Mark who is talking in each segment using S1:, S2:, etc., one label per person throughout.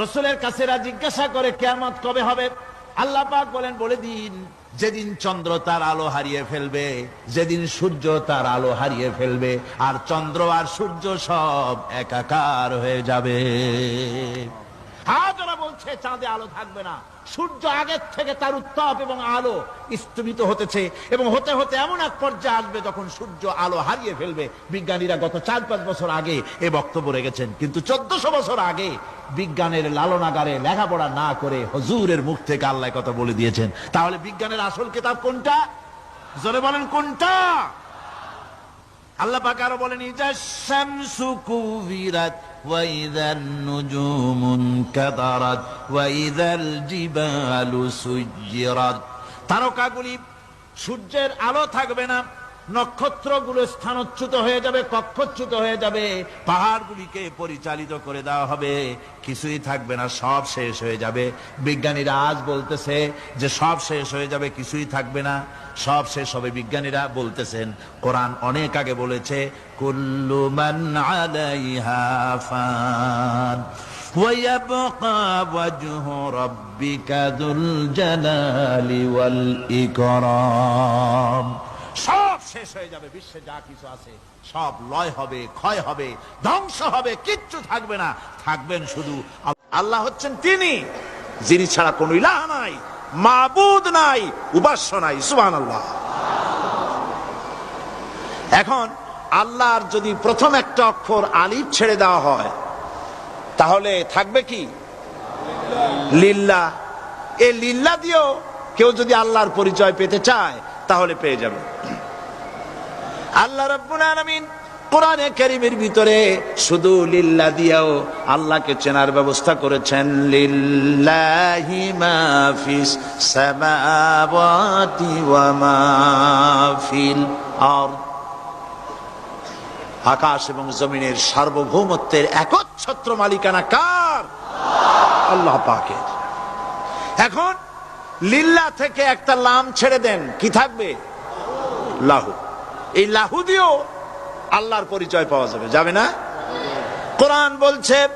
S1: রসুলের কাছে জিজ্ঞাসা করে, কেয়ামত কবে হবে? আল্লাহ পাক বলেন, বলে দিন, যেদিন চন্দ্র তার আলো হারিয়ে ফেলবে, যেদিন সূর্য তার আলো হারিয়ে ফেলবে, আর চন্দ্র আর সূর্য সব একাকার হয়ে যাবে। হাজারা বলছে চাঁদে আলো থাকবে না। সূর্য আগের থেকে তার উত্তাপ এবং আলো স্থবিত হতেছে এবং হতে হতে এমন এক পর্যায়ে আসবে যখন সূর্য আলো হারিয়ে ফেলবে। বিজ্ঞানীরা গত চার পাঁচ বছর আগে এ বক্তব্য রেখেছেন। কিন্তু চোদ্দশো বছর আগে বিজ্ঞানের লালনাগারে লেখাপড়া না করে হজুরের মুখ থেকে আল্লাহ কথা বলে দিয়েছেন। তাহলে বিজ্ঞানের আসল কিতাব কোনটা? জোরে বলেন কোনটা? আল্লাহ পাক আরও বলেন নুজুমুন কাদারাত ওয়া ইযাল জিবালু সুজ্জিরাত তারকাগুলি সূর্যের আলো থাকবে না। নক্ষত্রগুলো স্থানচ্যুত হয়ে যাবে কক্ষচ্যুত হয়ে যাবে পাহাড়গুলিকে পরিচালিত করে দেওয়া হবে কিছুই থাকবে না সব শেষ হয়ে যাবে বিজ্ঞানীরা আজ বলতেছে যে সব শেষ হয়ে যাবে কিছুই থাকবে না সব শেষ হবে বিজ্ঞানীরা বলতেছেন কোরআন অনেক আগে বলেছে কুল্লু মান আলাইহা ফান ويبقى وجه ربك ذو الجلال والإكرام সব শেষ হয়ে যাবে, বিশ্বে যা কিছু আছে। সব লয় হবে, ক্ষয় হবে, ধ্বংস হবে, কিচ্ছু থাকবে না। থাকবেন শুধু আল্লাহ। হচ্ছেন তিনি, যিনি ছাড়া কোন ইলাহ নাই, মাবুদ নাই, উপাস্য নাই সুবহান আল্লাহ এখন আল্লাহর যদি প্রথম একটা অক্ষর আলিফ ছেড়ে দেওয়া হয়, তাহলে থাকবে কি? লিল্লা এ লিল্লা দিয়েও কেউ যদি আল্লাহর পরিচয় পেতে চায়, তাহলে পেয়ে যাবে। আল্লাহ রাব্বুল আলামিন কোরআনে কারীমের ভিতরে শুধু লিল্লা দিয়েও আল্লাহকে চেনার ব্যবস্থা করেছেন, লিল্লাহি মা ফিস সামাওয়াতি ওয়া মা ফিল আরদ। আকাশ এবং জমিনের সার্বভৌমত্বের একচ্ছত্র মালিকানা কার? আল্লাহ পাকের। এখন লিল্লা থেকে একটা লাম ছেড়ে দেন, কি থাকবে? লাহু। এই লাহু দিয়েও আল্লাহর পরিচয় পাওয়া যাবে। যাবে না? কোরআন বলছে,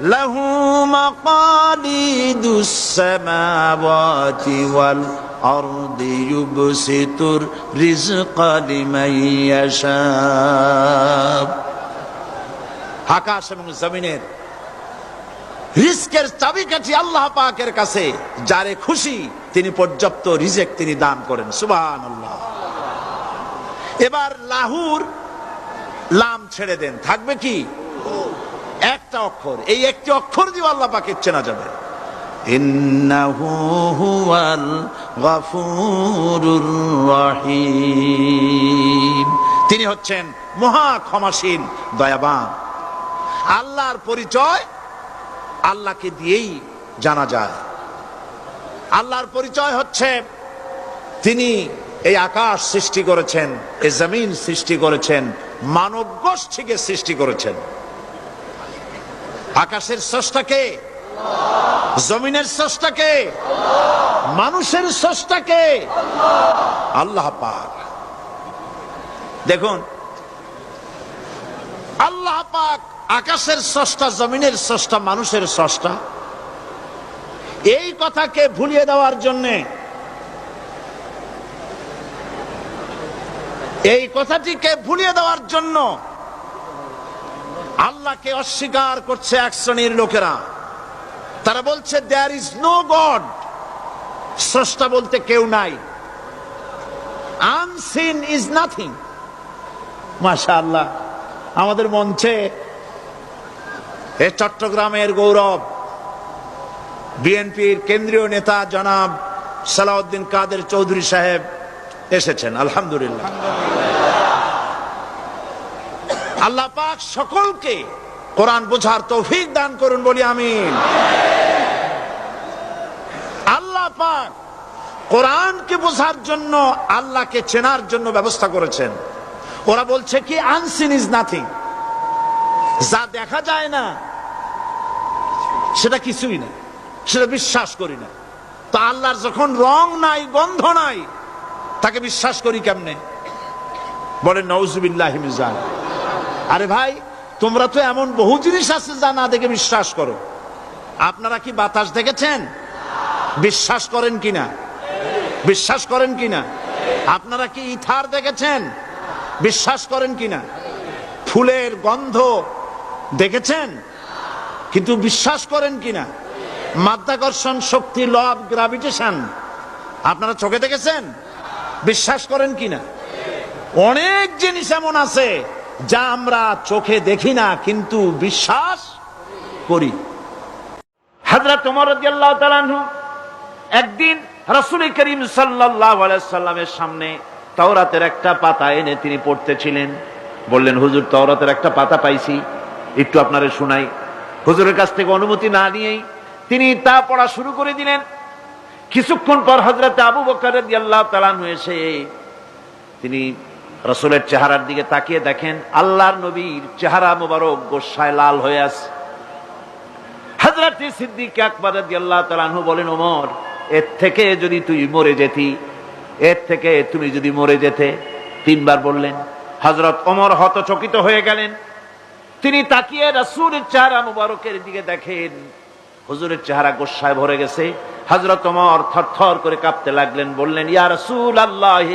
S1: লাহু মাকালিদুস সামাওয়াতি ওয়াল রিজকা লিমান ইয়াশা। আকাশ এবং জমিনের রিস্কের চাবিকাঠি আল্লাহ পাকের কাছে, যারে খুশি তিনি পর্যাপ্ত রিজেক তিনি দান করেন। সুবান আল্লাহ এবার লাহুর লাম ছেড়ে দেন। থাকবে কি? একটা অক্ষর। এই একটি অক্ষর দিয়ে আল্লাহ পাকে চেনা যাবে। তিনি হচ্ছেন মহা ক্ষমাসীন, দয়াবান। আল্লাহর পরিচয় আল্লাহকে দিয়েই জানা যায়। আল্লাহর পরিচয় হচ্ছে তিনি এই আকাশ সৃষ্টি করেছেন, এই জমিন সৃষ্টি করেছেন, মানব গোষ্ঠীকে সৃষ্টি করেছেন। আকাশের স্রষ্টাকে জমিনের স্রষ্টাকে মানুষের স্রষ্টাকে আল্লাহ পাক। দেখুন, আল্লাহ পাক আকাশের স্রষ্টা, জমিনের স্রষ্টা, মানুষের স্রষ্টা। এই কথাকে ভুলিয়ে দেওয়ার জন্যে এই কথাটিকে ভুলিয়ে দেওয়ার জন্য আল্লাহকে অস্বীকার করছে এক শ্রেণির লোকেরা। তারা বলছে দেয়ার ইজ নো গড স্রষ্টা বলতে কেউ নাই। আনসিন ইজ নাথিং মাশা আল্লাহ আমাদের মঞ্চে এ চট্টগ্রামের গৌরব, বিএনপির কেন্দ্রীয় নেতা জনাব সালাউদ্দিন কাদের চৌধুরী সাহেব এসেছেন। আলহামদুলিল্লাহ। আল্লাহ পাক সকলকে কোরআন বোঝার তৌফিক দান করুন, বলি আমিন। আল্লাহ পাক কোরআনকে বোঝার জন্য, আল্লাহকে চেনার জন্য ব্যবস্থা করেছেন। ওরা বলছে কি আনসিন ইজ নাথিং যা দেখা যায় না, সেটা কিছুই না, সেটা বিশ্বাস করি না। তো আল্লাহর যখন রং নাই, গন্ধ নাই, তাকে বিশ্বাস করি কেমনে? বলে নৌজুবিল্লাহ মিজান আরে ভাই, তোমরা তো এমন বহু জিনিস আছে যা না দেখে বিশ্বাস করো। আপনারা কি বাতাস দেখেছেন? বিশ্বাস করেন কিনা? বিশ্বাস করেন কিনা? আপনারা কি ইথার দেখেছেন? বিশ্বাস করেন কিনা? ফুলের গন্ধ দেখেছেন? কিন্তু বিশ্বাস করেন কিনা? মাধ্যাকর্ষণ, শক্তি ল অফ গ্রাভিটেশন, আপনারা চোখে দেখেছেন? বিশ্বাস করেন কিনা? অনেক জিনিস এমন আছে যা আমরা চোখে দেখি না, কিন্তু বিশ্বাস করি।
S2: একদিন রাসূল করিম সাল্লামের সামনে তাওরাতের একটা পাতা এনে তিনি পড়তেছিলেন। বললেন, হুজুর, তাওরাতের একটা পাতা পাইছি, একটু আপনারে শুনাই। হুজুরের কাছ থেকে অনুমতি না নিয়েই তিনি তা পড়া শুরু করে দিলেন। কিছুক্ষণ পর হযরত আবু বকর আনহু এসে তিনি রসুলের চেহারার দিকে তাকিয়ে দেখেন আল্লাহর নবীর চেহারা মোবারক গোসায় লাল হয়ে আছে। সিদ্দিক আকবর আল্লাহ তালাহু বলেন, ওমর, এর থেকে যদি তুই মরে যেতি, এর থেকে তুমি যদি মরে যেতে, তিনবার বললেন। হজরত ওমর হতচকিত হয়ে গেলেন। তিনি তাকিয়ে রাসূলের চেহারা মুবারকের দিকে দেখেন। হুজুরের চেহারা গোসায় ভরে গেছে। হজরত ওমর থরথর করে কাঁপতে লাগলেন, বললেন, ইয়া রাসূল আল্লাহ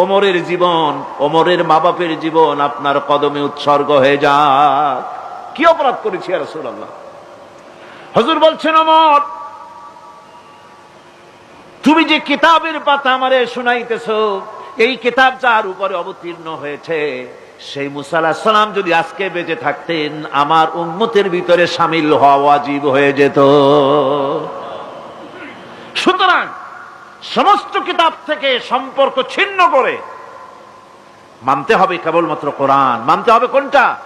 S2: ওমরের জীবন, ওমরের মা বাপের জীবন আপনার কদমে উৎসর্গ হয়ে যাক। কি অপরাধ করেছি রাসূল আল্লাহ হজুর বলছেন অমর তুমি যে কিতাবের পাতা আমারে শোনাইতেছ, এই কিতাব যার উপরে অবতীর্ণ হয়েছে, সেই মুসাল্লাহ সালাম যদি আজকে বেঁচে থাকতেন, আমার উম্মতের ভিতরে সামিল হওয়া ওয়াজিব হয়ে যেত। সমস্ত কিতাব থেকে সম্পর্ক ছিন্ন করে মানতে হবে কেবলমাত্র কোরআন। মানতে হবে কোনটা?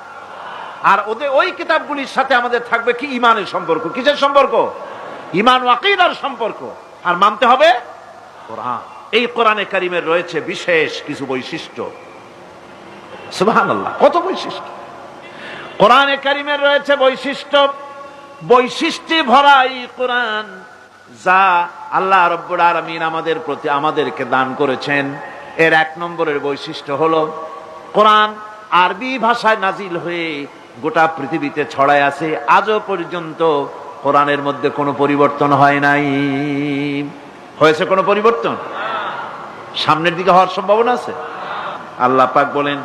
S2: আর ওদের ওই কিতাবগুলির সাথে আমাদের থাকবে কি? ইমানের সম্পর্ক। কিসের সম্পর্ক? ইমান ও আকিদার সম্পর্ক। আর মানতে হবে কোরআন। এই কোরআনে কারিমের রয়েছে বিশেষ কিছু বৈশিষ্ট্য। সুবহানাল্লাহ, কত বৈশিষ্ট্য? কোরআনে কারিমের রয়েছে বৈশিষ্ট্য, বৈশিষ্ট্যে ভরা এই কোরআন যা আল্লাহ রব্বুল আলামিন আমাদের প্রতি আমাদেরকে দান করেছেন, এর এক নম্বরের বৈশিষ্ট্য হল, কোরআন আরবি ভাষায় নাজিল হয়ে গোটা পৃথিবীতে ছড়ায় আছে, আজও পর্যন্ত কোরআনের মধ্যে কোনো পরিবর্তন হয় নাই। হয়েছে কোনো পরিবর্তন? সামনের দিকে হওয়ার সম্ভাবনা আছে? আল্লাহ পাক বলেন,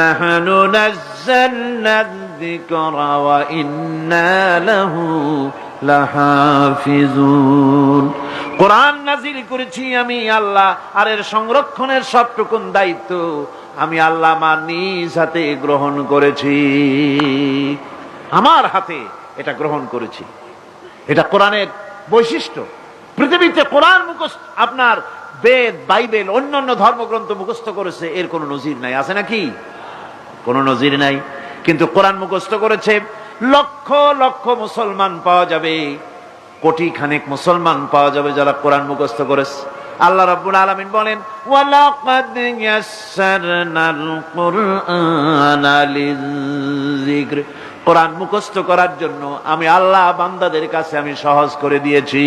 S2: নাহানু নাজ্জালনা যিকরা ওয়া ইন্না লাহু লাহাফিজুন। কোরআন নাজিল করেছি আমি আল্লাহ, আর এর সংরক্ষণের সবটুকুন দায়িত্ব আমি আল্লাহ আমার নিজ হাতে গ্রহণ করেছি। আমার হাতে এটা গ্রহণ করেছি। এটা কোরআনের বৈশিষ্ট্য। পৃথিবীতে কোরআন মুখস্থ, আপনার বেদ, বাইবেল, অন্যান্য ধর্মগ্রন্থ মুখস্থ করেছে, এর কোনো নজির নাই। আছে নাকি? কোনো নজির নাই। কিন্তু কোরআন মুখস্থ করেছে লক্ষ লক্ষ মুসলমান পাওয়া যাবে, কোটি খানেক মুসলমান পাওয়া যাবে যারা কোরআন মুখস্থ করেছে। আল্লাহ রাব্বুল আলামিন বলেন, ওয়ালাকাদ ইয়াসসারনাল কুরআনা লিযিকর। কোরআন মুখস্থ করার জন্য আমি আল্লাহ বান্দাদের কাছে আমি সহজ করে দিয়েছি।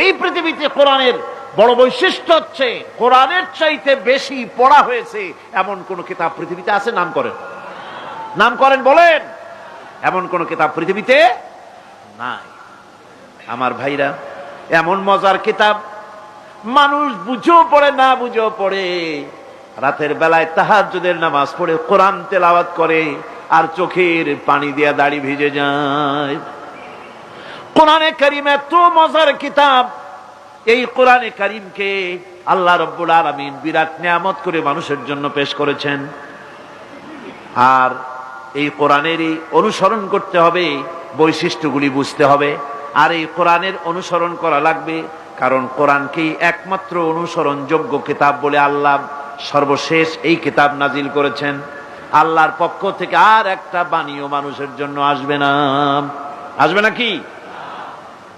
S2: এই পৃথিবীতে কোরআনের বড় বৈশিষ্ট্য হচ্ছে, কোরআনের চাইতে বেশি পড়া হয়েছে, এমন কোন কিতাব পৃথিবীতে আছে? নাম করেন। নাম করেন, বলেন। এমন কোন কিতাব পৃথিবীতে নাই। আমার ভাইরা, এমন মজার কিতাব মানুষ বুঝেও পড়ে, না বুঝেও পড়ে। রাতের বেলায় তাহাজ্জুদের নামাজ পড়ে, কোরআন তেলাওয়াত করে, আর চোখের পানি দিয়া দাড়ি ভিজে যায়। কোরআনে করিম এত মজার কিতাব। এই কোরআনে করিমকে আল্লাহ রব্বুল আলমিন বিরাট নিয়ামত করে মানুষের জন্য পেশ করেছেন। আর এই কোরআনেরই অনুসরণ করতে হবে, বৈশিষ্ট্যগুলি বুঝতে হবে। আর এই কোরআনের অনুসরণ করা লাগবে, কারণ কোরআনকেই একমাত্র অনুসরণযোগ্য কিতাব বলে আল্লাহ সর্বশেষ এই কিতাব নাজিল করেছেন। আল্লাহর পক্ষ থেকে আর একটা বাণীও মানুষের জন্য আসবে না। আসবে না কি?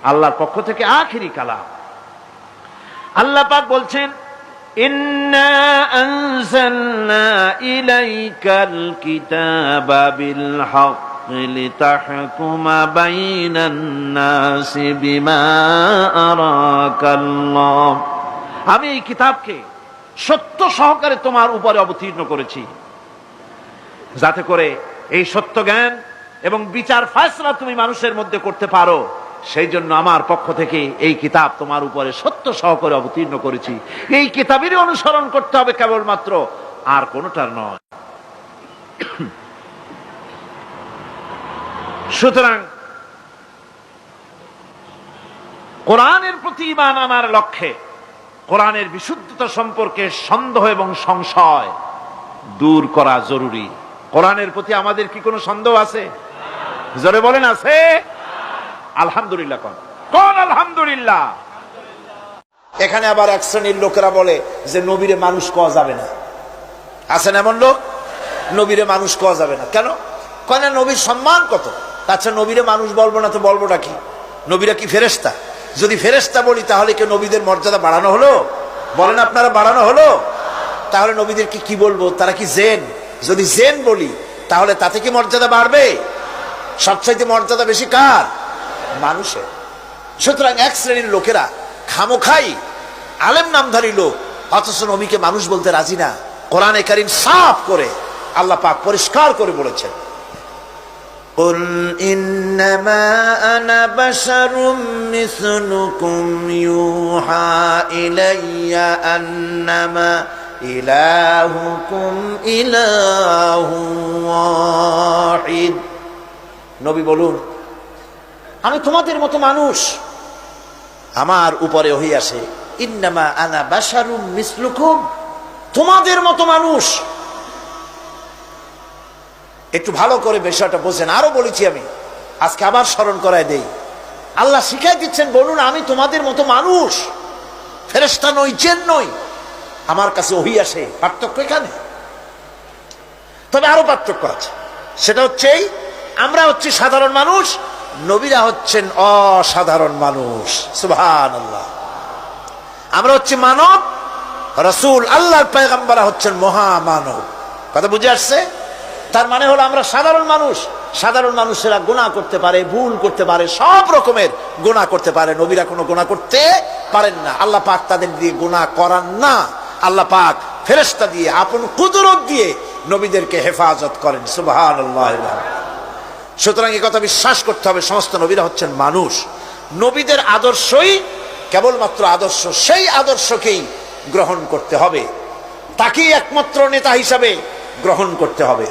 S2: আল্লাহর পক্ষ থেকে আখিরি কালাম। আল্লাহ পাক বলছেন ইন্না আনজালনা ইলাইকাল কিতাবা বিল হক লিতাহকুমা বাইনান নাসি বিমা আরাকাল্লাহ আমি এই কিতাবকে সত্য সহকারে তোমার উপরে অবতীর্ণ করেছি। যাতে করে এই সত্য জ্ঞান এবং বিচার ফয়সলা তুমি মানুষের মধ্যে করতে পারো। সেই জন্য আমার পক্ষ থেকে এই কিতাব তোমার উপরে সত্য সহকারে অবতীর্ণ করেছি। এই কিতাবেরই অনুসরণ করতে হবে কেবলমাত্র, আর কোনোটার নয়। সুতরাং, কোরআনের প্রতি ইমান আনার লক্ষ্যে কোরআনের বিশুদ্ধতা সম্পর্কে সন্দেহ এবং সংশয় দূর করা জরুরি। কোরআনের প্রতি আমাদের কি কোনো সন্দেহ আছে? জোরে বলেন, আছে? আলহামদুলিল্লাহ কোন। কোন আলহামদুলিল্লাহ।
S1: এখানে আবার এক শ্রেণির লোকেরা বলে যে নবীরে মানুষ কওয়া যাবে না। আছেন এমন লোক? নবীরে মানুষ কওয়া যাবে না। কেন? কয় নবীর সম্মান কত? আচ্ছা নবীরে মানুষ বলব না তো বলবোটা কি? নবীরা কি ফেরেস্তা যদি ফেরেস্তা বলি তাহলে কি নবীদের মর্যাদা বাড়ানো হলো? বলেন আপনারা বাড়ানো হলো? তাহলে নবীদেরকে কি বলব? তারা কি জেন? যদি জেন বলি তাহলে তাতে কি মর্যাদা বাড়বে? সবচাইতে মর্যাদা বেশি কার? মানুষের সুতরাং এক শ্রেণীর লোকেরা খামোখাই আলেম নামধারী লোক অথচ নবীকে মানুষ বলতে রাজি না কোরআনে কারিম সাফ করে আল্লাহ পাক পরিষ্কার করে বলেছেন
S3: قل إنما أنا بشر مثلكم يوحى إلي أنما إلهكم إله واحد
S1: নবী বলুন আমি তোমাদের মতো মানুষ। আমার উপরে ওহি আসে ইন্নামা আনা বাসারুম মিসলুকুম তোমাদের মতো মানুষ। একটু ভালো করে বিষয়টা বোঝেন আরও বলেছি আমি। আজকে আবার স্মরণ করায় দেই। আল্লাহ শিখাই দিচ্ছেন বলুন আমি তোমাদের মতো মানুষ। ফেরেস্তা নই চেন নই। আমার কাছে ওহি আসে। পার্থক্য এখানে? তবে আরও পার্থক্য আছে। সেটা হচ্ছে এই, আমরা হচ্ছি সাধারণ মানুষ নবীরা হচ্ছেন অসাধারণ মানুষ। সুভান আল্লাহ আমরা হচ্ছি মানব, রসুল, আল্লাহর পেগাম্বারা হচ্ছেন মহামানব। কথা বুঝে আসছে? তার মানে হলো আমরা সাধারণ মানুষ। সাধারণ মানুষেরা গুণা করতে পারে, ভুল করতে পারে, সব রকমের গুণা করতে পারে। নবীরা কোনো গুণা করতে পারেন না। আল্লাহ পাক তাদের দিয়ে গুণা করান না। আল্লাহ পাক ফেরেস্তা দিয়ে, আপন কুদরত দিয়ে নবীদেরকে হেফাজত করেন। সুবাহান সুতরাং এ কথা বিশ্বাস করতে হবে, সমস্ত নবীরা হচ্ছেন মানুষ। নবীদের আদর্শই কেবলমাত্র আদর্শ, সেই আদর্শকেই গ্রহণ করতে হবে। তাকেই একমাত্র নেতা হিসাবে গ্রহণ করতে হবে।